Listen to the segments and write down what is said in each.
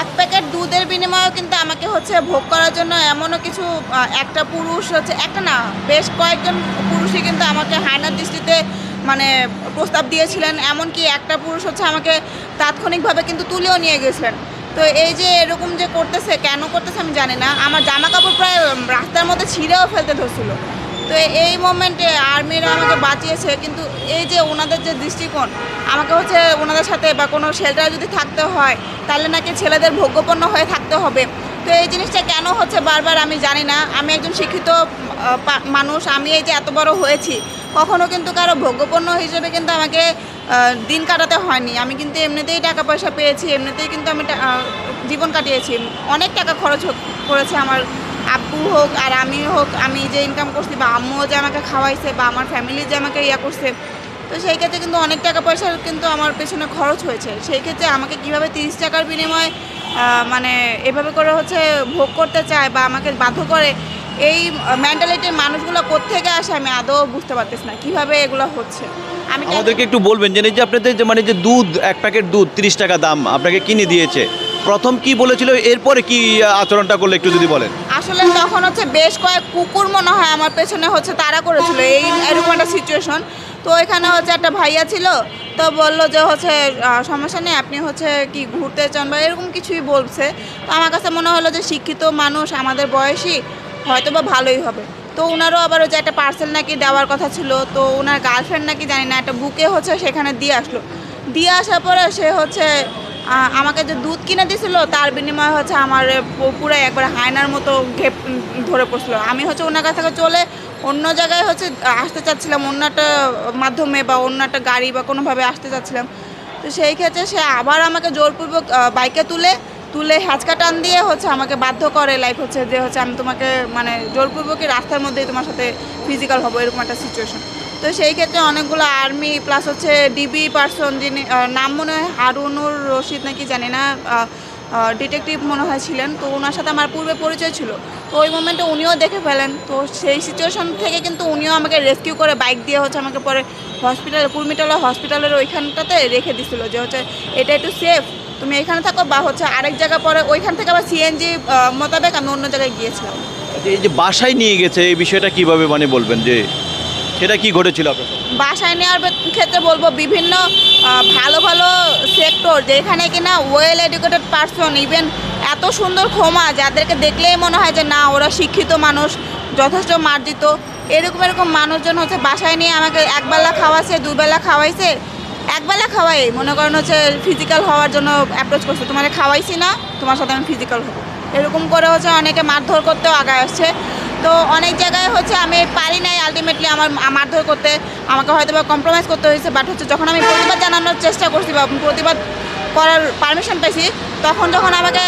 এক প্যাকেট দুধের বিনিময়েও কিন্তু আমাকে হচ্ছে ভোগ করার জন্য এমনও কিছু একটা পুরুষ হচ্ছে, একটা না, বেশ কয়েকজন পুরুষই কিন্তু আমাকে হায়নার দৃষ্টিতে মানে প্রস্তাব দিয়েছিলেন। এমনকি একটা পুরুষ হচ্ছে আমাকে তাৎক্ষণিকভাবে কিন্তু তুলেও নিয়ে গেছিলেন। তো এই যে এরকম যে করতেছে, কেন করতেছে আমি জানি না। আমার জামা কাপড় প্রায় রাস্তার মধ্যে ছিঁড়েও ফেলতে ধরছিল। তো এই মোমেন্টে আর্মিরা আমাকে বাঁচিয়েছে, কিন্তু এই যে ওনাদের যে দৃষ্টিকোণ, আমাকে হচ্ছে ওনাদের সাথে বা কোনো শেল্টারে যদি থাকতে হয়, তাহলে নাকি ছেলেদের ভোগ্যপন্ন হয়ে থাকতে হবে। তো এই জিনিসটা কেন হচ্ছে বারবার আমি জানি না। আমি একজন শিক্ষিত মানুষ, আমি এই যে এত বড় হয়েছি, কখনো কিন্তু কারও ভোগ্যপণ্য হিসেবে কিন্তু আমাকে দিন কাটাতে হয়নি। আমি কিন্তু এমনিতেই টাকা পয়সা পেয়েছি, এমনিতেই কিন্তু আমি জীবন কাটিয়েছি। অনেক টাকা খরচ করেছে আমার আব্বু হোক আর আমি হোক, আমি যে ইনকাম করছি বা আম্মুও যে আমাকে খাওয়াইছে বা আমার ফ্যামিলি যে আমাকে ইয়া করছে, তো সেই ক্ষেত্রে কিন্তু অনেক টাকা পয়সা কিন্তু আমার পেছনে খরচ হয়েছে। সেই ক্ষেত্রে আমাকে কীভাবে তিরিশ টাকার বিনিময়ে মানে এভাবে করে হচ্ছে ভোগ করতে চায় বা আমাকে বাধ্য করে, এই মেন্টালিটির মানুষগুলো কোত্থেকে আসে আমি আদৌ বুঝতে পারতেছি না। কীভাবে এগুলো হচ্ছে? আমি আমাদেরকে একটু বলবেন, যে এই যে আপনাদের যে মানে যে দুধ, এক প্যাকেট দুধ, তিরিশ টাকা দাম, আপনাকে কিনে দিয়েছে। প্রথম কি বলেছিল, এরপরে কি আচরণটা করলে একটু যদি বলেন? আসলে তখন হচ্ছে বেশ কয়েক কুকুর মনে হয় আমার পেছনে হচ্ছে তারা করেছিল এই এরকম একটা সিচুয়েশন তো এখানে হচ্ছে একটা ভাইয়া ছিল, তো বলল যে হচ্ছে সমস্যা নেই, আপনি হচ্ছে কি ঘুরতে চান বা এরকম কিছুই বলছে। তো আমার কাছে মনে হলো যে শিক্ষিত মানুষ আমাদের বয়সী হয়তো বা ভালোই হবে। তো ওনারও আবার হচ্ছে একটা পার্সেল নাকি দেওয়ার কথা ছিল, তো ওনার গার্লফ্রেন্ড নাকি জানি না, একটা বুকে হচ্ছে সেখানে দিয়ে আসলো। দিয়ে আসার পরে সে হচ্ছে আমাকে যে দুধ কিনে দিছিল তার বিনিময়ে হচ্ছে আমার পুরো একবার হায়নার মতো ঘেপ ধরে পড়ছিল। আমি হচ্ছে ওনার কাছ থেকে চলে অন্য জায়গায় হচ্ছে আসতে চাচ্ছিলাম, অন্য একটা মাধ্যমে বা অন্য একটা গাড়ি বা কোনোভাবে আসতে চাচ্ছিলাম। তো সেই ক্ষেত্রে সে আবার আমাকে জোরপূর্বক বাইকে তুলে তুলে হ্যাচকা টান দিয়ে হচ্ছে আমাকে বাধ্য করে লাইক হচ্ছে যে হচ্ছে আমি তোমাকে মানে জোরপূর্বকই রাস্তার মধ্যেই তোমার সাথে ফিজিক্যাল হব, এরকম একটা সিচুয়েশন তো সেই ক্ষেত্রে অনেকগুলো আর্মি প্লাস হচ্ছে ডিবি পার্সন যিনি নাম মনে হয় হারুনুর রশিদ নাকি জানি না ডিটেকটিভ মনে হয় ছিলেন। তো ওনার সাথে আমার পূর্বে পরিচয় ছিল। তো ওই মোমেন্টে উনিও দেখে ফেলেন। তো সেই সিচুয়েশন থেকে কিন্তু উনিও আমাকে রেস্কিউ করে বাইক দিয়ে হচ্ছে আমাকে পরে হসপিটালে কুর্মিটলা হসপিটালের ওইখানটাতে রেখে দিছিল যে হচ্ছে এটা একটু সেফ তুমি এখানে থাকো বা হচ্ছে আরেক জায়গা পরে ওইখান থেকে আবার সিএনজি মোতাবেক আমি অন্য জায়গায় গিয়েছিলাম। আচ্ছা, এই যে বাসায় নিয়ে গেছে এই বিষয়টা কীভাবে মানে বলবেন যে সেটা কি ঘটেছিল? বাসায় নেওয়ার ক্ষেত্রে বলব বিভিন্ন ভালো ভালো সেক্টর যেখানে কিনা ওয়েল এডুকেটেড পার্সন ইভেন এত সুন্দর ক্ষমা যাদেরকে দেখলেই মনে হয় যে না, ওরা শিক্ষিত মানুষ, যথেষ্ট মার্জিত। এরকম এরকম মানুষজন হচ্ছে বাসায় নিয়ে আমাকে একবেলা খাওয়াছে দুবেলা খাওয়াইছে, একবেলা খাওয়াই। মনে করেন হচ্ছে ফিজিক্যাল হওয়ার জন্য অ্যাপ্রোচ করছে তোমাকে খাওয়াইছি না, তোমার সাথে আমি ফিজিক্যাল হব। এরকম করে হচ্ছে অনেকে মারধর করতেও আগায় আসছে। তো অনেক জায়গায় হচ্ছে আমি পারি নাই আলটিমেটলি আমার মারধর করতে, আমাকে হয়তো বা কম্প্রোমাইজ করতে হয়েছে বাট হচ্ছে যখন আমি প্রতিবাদ জানানোর চেষ্টা করছি বা প্রতিবাদ করার পারমিশন পেয়েছি তখন যখন আমাকে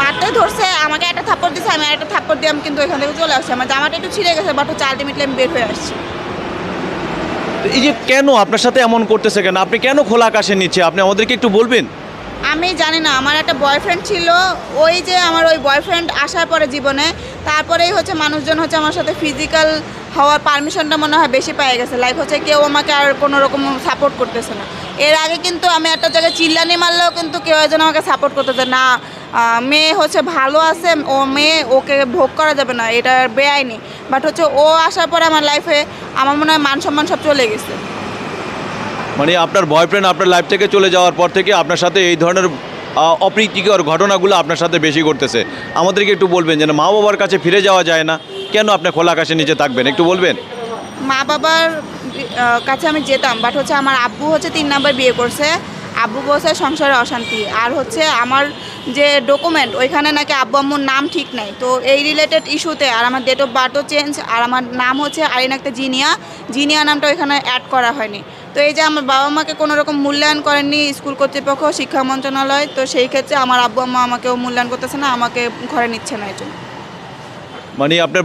মারতে ধরছে, আমাকে একটা থাপ্পড় দিচ্ছে আমি একটা থাপ্পড় দিয়ে আমি কিন্তু এখান থেকে চলে আসছি। আমার জামাটা একটু ছিঁড়ে গেছে বাট হচ্ছে আলটিমেটলি আমি বের হয়ে আসছি। এই যে কেন আপনার সাথে এমন করতেছে কেন? আপনি কেন খোলা আকাশে নিচ্ছে আপনি আমাদেরকে একটু বলবেন? আমি জানি না, আমার একটা বয়ফ্রেন্ড ছিল, ওই যে আমার ওই বয়ফ্রেন্ড আসার পরে জীবনে, তারপরেই হচ্ছে মানুষজন হচ্ছে আমার সাথে ফিজিক্যাল হওয়ার পারমিশনটা মনে হয় বেশি পেয়ে গেছে। লাইক হচ্ছে কেউ আমাকে আর কোনো রকম সাপোর্ট করতেছে না। এর আগে কিন্তু আমি একটা জায়গায় চিল্লানি মারলেও কিন্তু কেউ একজন আমাকে সাপোর্ট করতেছে না। মেয়ে হচ্ছে ভালো আছে, ও মেয়ে, ওকে ভোগ করা যাবে না, এটা বেআইনি। বাট হচ্ছে ও আসার পরে আমার লাইফে আমার মনে হয় মান সম্মান সব চলে গেছে। মানে আপনার বয়ফ্রেন্ড আপনার লাইফ থেকে চলে যাওয়ার পর থেকে আপনার সাথে এই ধরনের অপ্রীতিকর ঘটনাগুলো আপনার সাথে বেশি করতেছে আমাদেরকে একটু বলবেন যেন মা বাবার কাছে ফিরে যাওয়া যায় না, কেন আপনি খোলা আকাশে নিচে থাকবেন? একটু বলবেন? মা বাবার কাছে আমি যেতাম বাট হচ্ছে আমার আব্বু হচ্ছে তিন নাম্বার বিয়ে করছে। আব্বু বলছে সংসারে অশান্তি, আর হচ্ছে আমার যে ডকুমেন্ট ওইখানে নাকি আব্বু আম্মুর নাম ঠিক নাই। তো এই রিলেটেড ইস্যুতে আর আমার ডেট অফ বার্থও চেঞ্জ আর আমার নাম হচ্ছে আরিন একটা জিনিয়া। জিনিয়া নামটা ওইখানে অ্যাড করা হয়নি। তো এই যে আমার বাবা মাকে কোনো রকম মূল্যায়ন করেননি স্কুল কর্তৃপক্ষ, শিক্ষা মন্ত্রণালয়, তো সেই ক্ষেত্রে আমার আব্বু আম্মা আমাকেও মূল্যায়ন করতেছে না, আমাকে ঘরে নিচ্ছে না এই জন্য। মানে আপনার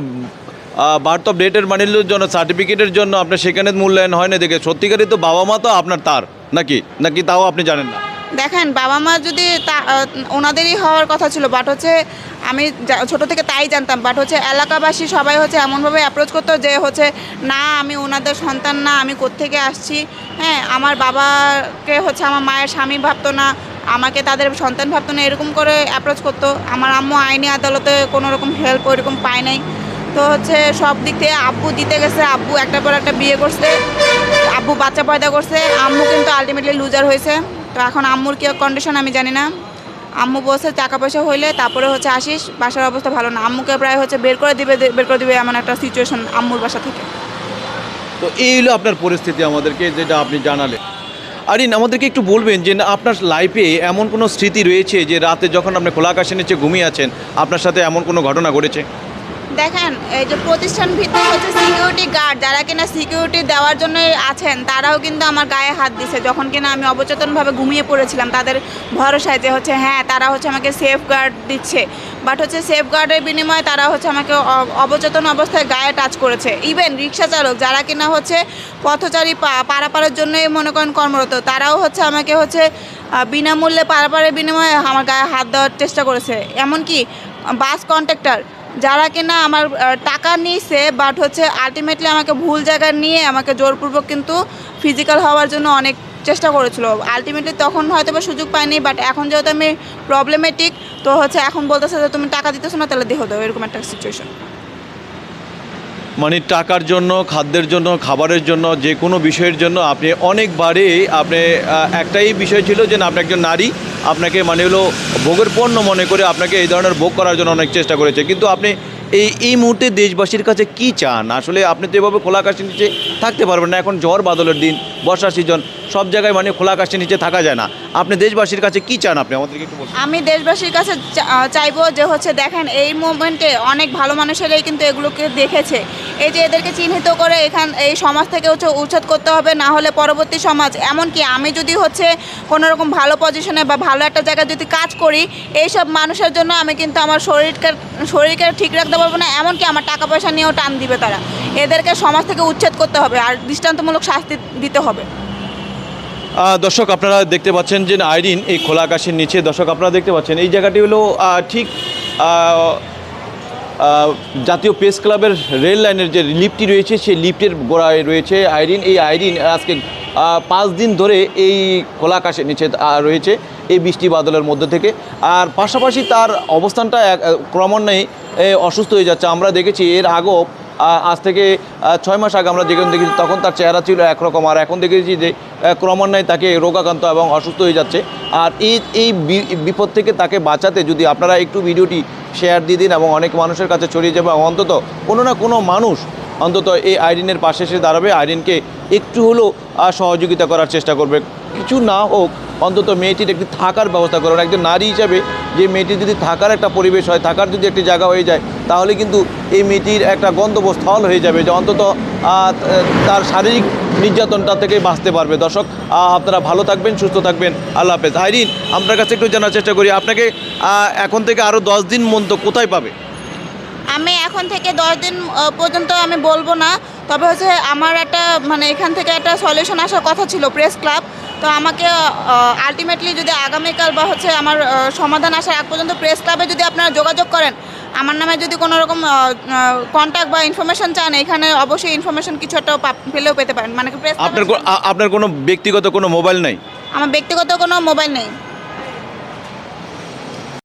বার্থ অফ ডেটের মানির জন্য সার্টিফিকেটের জন্য আপনার সেখানে মূল্যায়ন হয় না দেখে। সত্যিকারই তো বাবা মা তো আপনার তার, নাকি? নাকি তাও আপনি জানেন না? দেখেন, বাবা মা যদি তা ওনাদেরই হওয়ার কথা ছিল বাট হচ্ছে আমি ছোট থেকে তাই জানতাম বাট হচ্ছে এলাকাবাসী সবাই হচ্ছে এমনভাবে অ্যাপ্রোচ করতো যে হচ্ছে, না, আমি ওনাদের সন্তান না, আমি কোত্থেকে আসছি? হ্যাঁ আমার বাবাকে হচ্ছে আমার মায়ের স্বামী ভাবতো না, আমাকে তাদের সন্তান ভাবতো না, এরকম করে অ্যাপ্রোচ করতো। আমার আম্মু আইনি আদালতে কোনো রকম হেল্প ওইরকম পায় নাই। তো হচ্ছে সব দিক থেকে আব্বু দিতে গেছে, আব্বু একটার পর একটা বিয়ে করছে, আব্বু বাচ্চা পয়দা করছে, আম্মু কিন্তু আলটিমেটলি লুজার হয়েছে। তো এখন আম্মুর কী কন্ডিশন আমি জানি না। আম্মু বলছে টাকা পয়সা হইলে তারপরে হচ্ছে আসিস, বাসার অবস্থা ভালো না। আম্মুকে প্রায় হচ্ছে বের করে দিবে, বের করে দিবে এমন একটা সিচুয়েশন আম্মুর বাসা থেকে। তো এই হলো আপনার পরিস্থিতি আমাদেরকে, যেটা আপনি জানালেন। আরিন, আমাদেরকে একটু বলবেন যে আপনার লাইফে এমন কোনো স্মৃতি রয়েছে যে রাতে যখন আপনি খোলা আকাশের নিচে ঘুমিয়ে আছেন, আপনার সাথে এমন কোনো ঘটনা ঘটেছে? দেখেন, এই যে প্রতিষ্ঠান ভিত্তিক হচ্ছে সিকিউরিটি গার্ড যারা কিনা সিকিউরিটি দেওয়ার জন্য আছেন, তারাও কিন্তু আমার গায়ে হাত দিছে। যখন কিনা আমি অবচেতনভাবে ঘুমিয়ে পড়েছিলাম, তাদের ভরসায় যে হচ্ছে হ্যাঁ তারা হচ্ছে আমাকে সেফ গার্ড দিচ্ছে। বাট হচ্ছে সেফ গার্ডের বিনিময়ে তারা হচ্ছে আমাকে অবচেতন অবস্থায় গায়ে টাচ করেছে। ইভেন রিক্সা চালক, যারা কিনা হচ্ছে পথচারী পারাপারের জন্যই মনে করেন কর্মরত, তারাও হচ্ছে আমাকে হচ্ছে বিনামূল্যে পারাপারের বিনিময়ে আমার গায়ে হাত দেওয়ার চেষ্টা করেছে। এমনকি, বাস কন্ট্রাক্টর যারা কিনা আমার টাকা নিয়েছে বাট হচ্ছে আলটিমেটলি আমাকে ভুল জায়গায় নিয়ে আমাকে জোরপূর্বক কিন্তু ফিজিক্যাল হওয়ার জন্য অনেক চেষ্টা করেছিল। আলটিমেটলি তখন হয়তো বা সুযোগ পাইনি বাট এখন যেহেতু আমি প্রবলেমেটিক তো হচ্ছে এখন বলতেছে যে, তুমি টাকা দিতেছো না, তাহলে দেহ দাও। এরকম একটা সিচুয়েশন মানে টাকার জন্য, খাদ্যের জন্য, খাবারের জন্য, যে কোনো বিষয়ের জন্য আপনি অনেকবারই আপনি একটাই বিষয় ছিল যে আপনি একজন নারী আপনাকে মানে হলো ভোগের পণ্য মনে করে আপনাকে এই ধরনের ভোগ করার জন্য অনেক চেষ্টা করেছে। কিন্তু আপনি এই এই মুহূর্তে দেশবাসীর কাছে কি চান? আসলে আপনি তো এভাবে খোলা আকাশের নিচে থাকতে পারবেন না। এখন ঝড় বাদলের দিন বর্ষা সিজন, সব জায়গায় মানে খোলা আকাশের নিচে থাকা যায় না। আপনি দেশবাসীর কাছে কি চান আপনি? আমাদেরকে একটু বলুন। আমি দেশবাসীর কাছে চাইব যে হচ্ছে দেখেন, এই মুভমেন্টে অনেক ভালো মানুষেরাই কিন্তু এগুলোকে দেখেছে। এই যে এদেরকে চিহ্নিত করে এখান এই সমাজ থেকে হচ্ছে উচ্ছেদ করতে হবে, না হলে পরবর্তী সমাজ এমনকি আমি যদি হচ্ছে কোনো রকম ভালো পজিশনে বা ভালো একটা জায়গায় যদি কাজ করি, এইসব মানুষের জন্য আমি কিন্তু আমার শরীরকে শরীরকে ঠিক রাখতে পারব না, এমনকি আমার টাকা পয়সা নিয়েও টান দিবে তারা। এদেরকে সমাজ থেকে উচ্ছেদ করতে হবে আর দৃষ্টান্তমূলক শাস্তি দিতে হবে। দর্শক, আপনারা দেখতে পাচ্ছেন যে আইরিন এই খোলা আকাশের নিচে। দর্শক, আপনারা দেখতে পাচ্ছেন এই জায়গাটি হলো ঠিক জাতীয় প্রেস ক্লাবের রেল লাইনের যে লিফটটি রয়েছে, সেই লিফটের গোড়ায় রয়েছে আইরিন। এই আইরিন আজকে পাঁচ দিন ধরে এই খোলা আকাশের নিচে রয়েছে এই বৃষ্টি বাদলের মধ্যে থেকে। আর পাশাপাশি তার অবস্থানটা ক্রমান্বয়ে অসুস্থ হয়ে যাচ্ছে। আমরা দেখেছি এর আগেও আজ থেকে ছয় মাস আগে আমরা যেখানে দেখেছি, তখন তার চেহারা ছিল একরকম। আর এখন দেখেছি যে ক্রমান্বয়ে তাকে রোগাক্রান্ত এবং অসুস্থ হয়ে যাচ্ছে। আর এই এই বিপদ থেকে তাকে বাঁচাতে যদি আপনারা একটু ভিডিওটি শেয়ার দিয়ে দিন এবং অনেক মানুষের কাছে ছড়িয়ে যাবে অন্তত কোনো না কোনো মানুষ অন্তত এই আইরিনের পাশে এসে দাঁড়াবে। আইরিনকে একটু হলেও সহযোগিতা করার চেষ্টা করবে। কিছু না হোক অন্তত মেয়েটির একটি থাকার ব্যবস্থা করুন একজন নারী হিসাবে যে মেয়েটির যদি থাকার একটা পরিবেশ হয়, থাকার যদি একটি জায়গা হয়ে যায়, তাহলে কিন্তু এই মেয়েটির একটা গন্তব্যস্থল হয়ে যাবে যে অন্তত তার শারীরিক নির্যাতনটা থেকে বাঁচতে পারবে। দর্শক আপনারা ভালো থাকবেন, সুস্থ থাকবেন। আল্লাহ হাফেজ। আইরিন আপনার কাছে একটু জানার চেষ্টা করি। আপনাকে এখন থেকে আরও দশ দিন মন্ত কোথায় পাবে? আমি এখন থেকে দশ দিন পর্যন্ত আমি বলব না। তবে হচ্ছে আমার একটা মানে এখান থেকে একটা সলিউশন আসার কথা ছিল প্রেস ক্লাব তো আমাকে আলটিমেটলি যদি আগামীকাল বা হচ্ছে আমার সমাধান আসার আগ পর্যন্ত প্রেস ক্লাবে যদি আপনারা যোগাযোগ করেন আমার নামে যদি কোনো রকম কন্ট্যাক্ট বা ইনফরমেশন চান এখানে অবশ্যই ইনফরমেশন কিছু একটা পেলেও পেতে পারেন। মানে আপনার আপনার কোনো ব্যক্তিগত কোনো মোবাইল নেই? আমার ব্যক্তিগত কোনো মোবাইল নেই।